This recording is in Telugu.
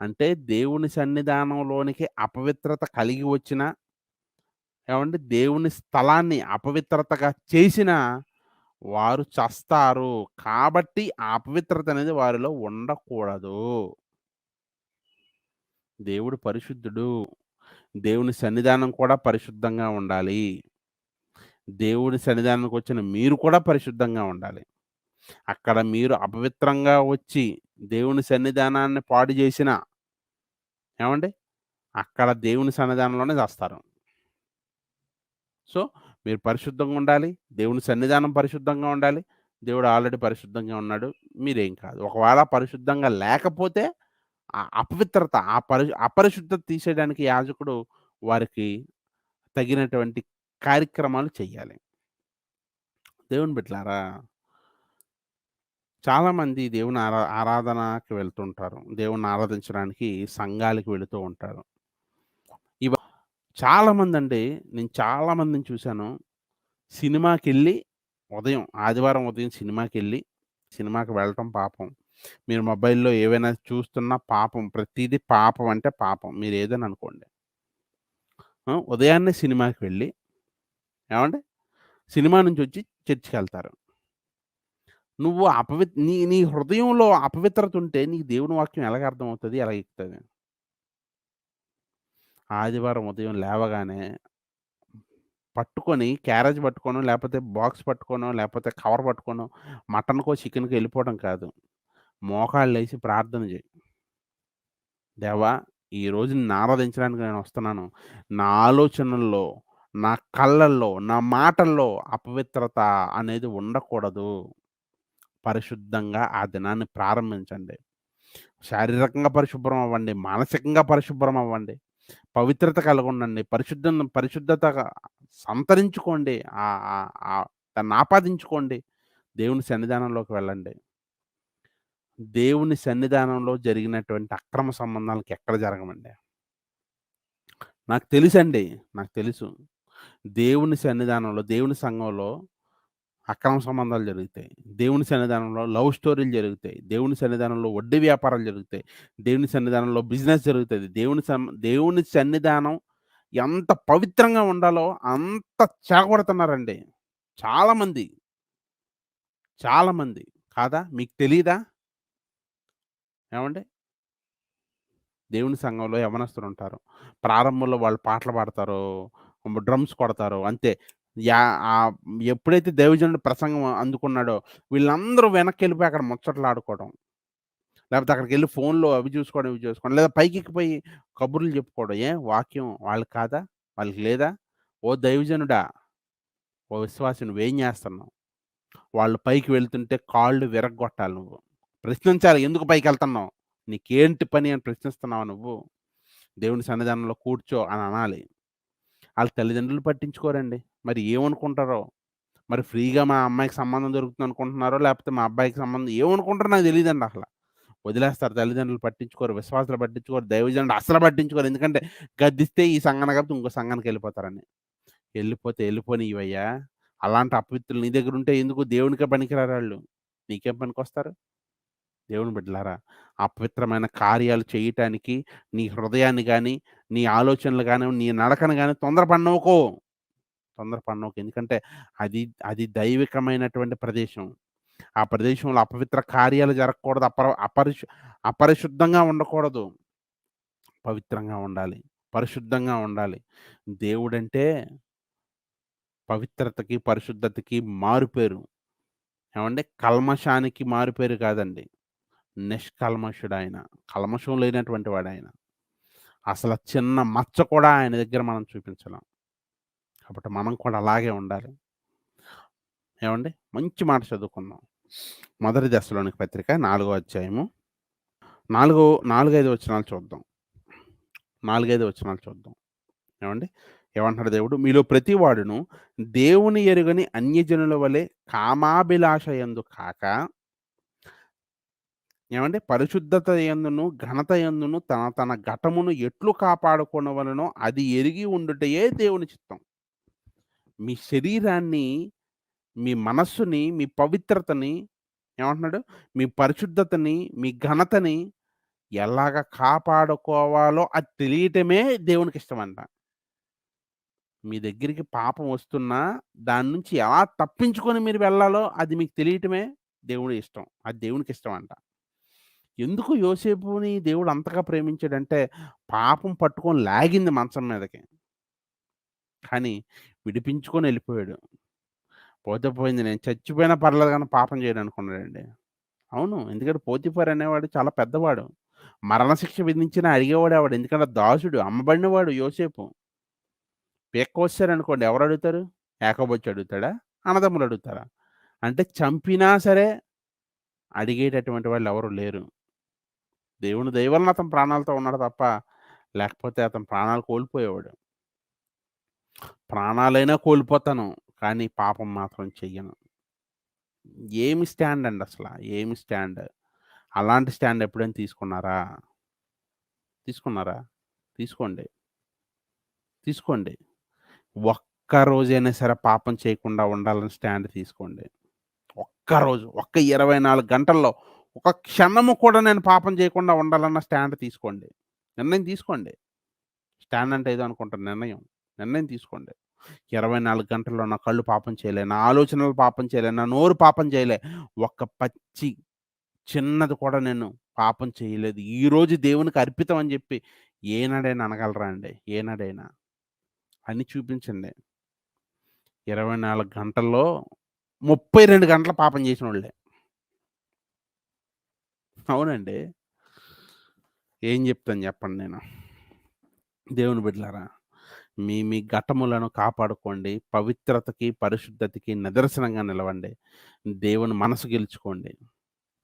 అంటే దేవుని సన్నిధానంలోనికి అపవిత్రత కలిగి వచ్చిన ఏమండి దేవుని స్థలాన్ని అపవిత్రతగా చేసిన వారు చస్తారు. కాబట్టి ఆ అపవిత్రత అనేది వారిలో ఉండకూడదు. దేవుడు పరిశుద్ధుడు. దేవుని సన్నిధానం కూడా పరిశుద్ధంగా ఉండాలి. దేవుని సన్నిధానానికొచ్చిన మీరు కూడా పరిశుద్ధంగా ఉండాలి. అక్కడ మీరు అపవిత్రంగా వచ్చి దేవుని సన్నిధానాన్ని పాడు చేసిన ఏమండి? అక్కడ దేవుని సన్నిధానంలోనే చేస్తారు సో, మీరు పరిశుద్ధంగా ఉండాలి. దేవుని సన్నిధానం పరిశుద్ధంగా ఉండాలి. దేవుడు ఆల్రెడీ పరిశుద్ధంగా ఉన్నాడు. మీరేం కాదు. ఒకవేళ పరిశుద్ధంగా లేకపోతే ఆ అపవిత్రత, ఆ పరి అపరిశుద్ధత తీసేయడానికి యాజకుడు వారికి తగినటువంటి కార్యక్రమాలు చేయాలి దేవుని బిడ్డలారా చాలామంది దేవుని ఆరా ఆరాధనకి వెళ్తుంటారు. దేవుని ఆరాధించడానికి సంఘాలకి వెళుతూ ఉంటారు. ఇవ చాలామందండి నేను చాలామందిని చూశాను. సినిమాకి వెళ్ళి ఉదయం ఆదివారం ఉదయం సినిమాకి వెళ్ళి సినిమాకి వెళ్ళటం పాపం. మీరు మొబైల్‌లో ఏవైనా చూస్తున్నా పాపం. ప్రతిదీ పాపం అంటే పాపం. మీరు ఏదైనా అనుకోండి. ఉదయాన్నే సినిమాకి వెళ్ళి ఏమండి సినిమా నుంచి వచ్చి చర్చికెళ్తారు. నువ్వు అపవి నీ నీ హృదయంలో అపవిత్రత ఉంటే నీకు దేవుని వాక్యం ఎలాగ అర్థమవుతుంది ఎలా ఎక్కుతుంది ఆదివారం ఉదయం లేవగానే పట్టుకొని క్యారేజ్ పట్టుకోను లేకపోతే బాక్స్ పట్టుకోను లేకపోతే కవర్ పట్టుకోను మటన్‌కో, చికెన్‌కో వెళ్ళిపోవడం కాదు. మోకాళ్ళు వేసి ప్రార్థన చేయి దేవా! ఈరోజు నిన్ను ఆరాధించడానికి నేనొస్తున్నాను. నా ఆలోచనల్లో, నా కళ్ళల్లో, నా మాటల్లో అపవిత్రత అనేది ఉండకూడదు. పరిశుద్ధంగా ఆ దినాన్ని ప్రారంభించండి. శారీరకంగా పరిశుభ్రం అవ్వండి. మానసికంగా పరిశుభ్రం అవ్వండి. పవిత్రత కలగొండండి పరిశుద్ధం పరిశుద్ధతగా సంతరించుకోండి. దాన్ని ఆపాదించుకోండి. దేవుని సన్నిధానంలోకి వెళ్ళండి. దేవుని సన్నిధానంలో జరిగినటువంటి అక్రమ సంబంధాలకి ఎక్కడ జరగమండి నాకు తెలుసండి. నాకు తెలుసు. దేవుని సన్నిధానంలో, దేవుని సంఘంలో అక్రమ సంబంధాలు జరుగుతాయి. దేవుని సన్నిధానంలో లవ్ స్టోరీలు జరుగుతాయి. దేవుని సన్నిధానంలో వడ్డీ వ్యాపారాలు జరుగుతాయి. దేవుని సన్నిధానంలో బిజినెస్ జరుగుతుంది దేవుని సం దేవుని సన్నిధానం ఎంత పవిత్రంగా ఉండాలో అంత చేకబడుతున్నారండి చాలామంది. చాలామంది. కాదా? మీకు తెలీదా? ఏమండి దేవుని సంఘంలో యవ్వనస్తులుంటారు. ప్రారంభంలో వాళ్ళు పాటలు పాడతారో, డ్రమ్స్ కొడతారో అంతే. యా ఎప్పుడైతే దైవజనుడు ప్రసంగం అందుకున్నాడో వీళ్ళందరూ వెనక్కి వెళ్ళిపోయి అక్కడ ముచ్చట్లాడుకోవడం. అక్కడికి అక్కడికెళ్ళి ఫోన్‌లో అవి చూసుకోవడం, ఇవి చూసుకోవడం. లేదా పైకెక్కిపోయి కబుర్లు చెప్పుకోవడం. ఏ వాక్యం వాళ్ళకి కాదా? వాళ్ళకి లేదా? ఓ దైవజనుడా! ఓ విశ్వాసం నువ్వేం చేస్తున్నావు? వాళ్ళు పైకి వెళ్తుంటే కాళ్ళు విరగ్గొట్టాలి నువ్వు. ప్రశ్నించాలి. ఎందుకు పైకి వెళ్తున్నావు నీకేంటి పని అని ప్రశ్నిస్తున్నావు నువ్వు? దేవుని సన్నిధానంలో కూర్చో అని అనాలి. వాళ్ళ తల్లిదండ్రులు పట్టించుకోరండి. మరి ఏమనుకుంటారో? మరి ఫ్రీగా మా అమ్మాయికి సంబంధం దొరుకుతుంది అనుకుంటున్నారో, లేకపోతే మా అబ్బాయికి సంబంధం ఏమనుకుంటారో నాకు తెలియదండి అసలు వదిలేస్తారు తల్లిదండ్రులు పట్టించుకోరు. విశ్వాసాలు పట్టించుకోరు. దైవజనుడు అస్సలు పట్టించుకోరు. ఎందుకంటే గద్దిస్తే ఈ సంఘాన కాబట్టి ఇంకో సంఘానికి వెళ్ళిపోతారని వెళ్ళిపోతే వెళ్ళిపోని ఇవయ్యా అలాంటి అపవిత్రులు నీ దగ్గర ఉంటే ఎందుకు దేవునికే పనికిరారాళ్ళు. నీకేం పనికి వస్తారు దేవుని బిడ్డలారా! అపవిత్రమైన కార్యాలు చేయటానికి నీ హృదయాన్ని కానీ నీ ఆలోచనలు కానీ నీ నడకను కానీ తొందరపడనోకు. తొందరపడనోకు. ఎందుకంటే అది అది దైవికమైనటువంటి ప్రదేశం. ఆ ప్రదేశంలో అపవిత్ర కార్యాలు జరగకూడదు. అపర అపరిశు అపరిశుద్ధంగా ఉండకూడదు. పవిత్రంగా ఉండాలి. పరిశుద్ధంగా ఉండాలి. దేవుడంటే పవిత్రతకి, పరిశుద్ధతకి మారుపేరు. ఏమంటే కల్మషానికి మారుపేరు కాదండి. నిష్కల్మషుడు ఆయన కల్మషం లేనటువంటి వాడు ఆయన అసలు చిన్న మచ్చ కూడా ఆయన దగ్గర మనం చూపించలేం. కాబట్టి మనం కూడా అలాగే ఉండాలి. ఏమండి మంచి మాట చదువుకుందాం. మొదటి దశలోనికి పత్రిక నాలుగో అధ్యాయము. నాలుగో 4, 5 వచనాలు చూద్దాం. 4, 5 వచనాలు చూద్దాం. ఏమండి ఏమంటాడు దేవుడు? మీలో ప్రతివాడును దేవుని ఎరుగని అన్యజనుల వలె కామాభిలాషయందు కాక ఏమంటే పరిశుద్ధత యందును, ఘనత యందును తన తన ఘటమును ఎట్లు కాపాడుకొనవలెనో అది ఎరిగి ఉండుటయే దేవుని చిత్తం. మీ శరీరాన్ని, మీ మనస్సుని, మీ పవిత్రతని ఏమంటున్నాడు? మీ పరిశుద్ధతని, మీ ఘనతని ఎలాగ కాపాడుకోవాలో అది తెలియటమే దేవునికిష్టమంట. మీ దగ్గరికి పాపం వస్తున్నా, దాని నుంచి ఎలా తప్పించుకొని మీరు వెళ్ళాలో అది మీకు తెలియటమే దేవుడి ఇష్టం. అది అంట ఎందుకు యోసేపుని దేవుడు అంతగా ప్రేమించాడంటే, పాపం పట్టుకొని లాగింది మంచం మీదకి. కానీ విడిపించుకొని వెళ్ళిపోయాడు పోతే పోయింది నేను చచ్చిపోయినా పర్లేదు కానీ పాపం చేయననుకున్నాడండి. అవును. ఎందుకంటే పోతిఫర్ అనేవాడు చాలా పెద్దవాడు. మరణశిక్ష విధించినా అడిగేవాడెవడు? ఎందుకంటే దాసుడు, అమ్మబడినవాడు యోసేపు. పీక్క ఎవరు అడుగుతారు? ఏకబొచ్చి అడుగుతాడా? అన్నదమ్ములు అడుగుతారా? అంటే చంపినా సరే అడిగేటటువంటి వాళ్ళు ఎవరు లేరు. దేవుని దయవలన అతను ప్రాణాలతో ఉన్నాడు తప్ప, లేకపోతే అతను ప్రాణాలు కోల్పోయేవాడు. ప్రాణాలైనా కోల్పోతాను. కానీ పాపం మాత్రం చెయ్యను. ఏమి స్టాండ్ అండి అసలు ఏమి స్టాండ్? అలాంటి స్టాండ్ ఎప్పుడైనా తీసుకున్నారా? తీసుకున్నారా? తీసుకోండి. తీసుకోండి. ఒక్క రోజైనా సరే పాపం చేయకుండా ఉండాలని స్టాండ్ తీసుకోండి. ఒక్కరోజు, ఒక్క 24 గంటల్లో ఒక క్షణము కూడా నేను పాపం చేయకుండా ఉండాలన్న స్టాండ్ తీసుకోండి. నిర్ణయం తీసుకోండి. స్టాండ్ అంటే ఏదో అనుకుంటారు నిర్ణయం. నిర్ణయం తీసుకోండి. 24 గంటల్లో నా కళ్ళు పాపం చేయలే, నా ఆలోచనలు పాపం చేయలే, నా నోరు పాపం చేయలే. ఒక్క పచ్చి చిన్నది కూడా నేను పాపం చేయలేదు. ఈరోజు దేవునికి అర్పితం అని చెప్పి ఏనాడైనా అనగలరా అండి? ఏనాడైనా? అని చూపించండి. 24 గంటల్లో ముప్పై రెండు గంటల పాపం చేసిన వాళ్ళే అవునండి. ఏం చెప్తాను చెప్పండి నేను? దేవుని బిడ్డలారా, మీ మీ ఘట్టములను కాపాడుకోండి. పవిత్రతకి, పరిశుద్ధతకి నిదర్శనంగా నిలవండి. దేవుని మనసు గెలుచుకోండి.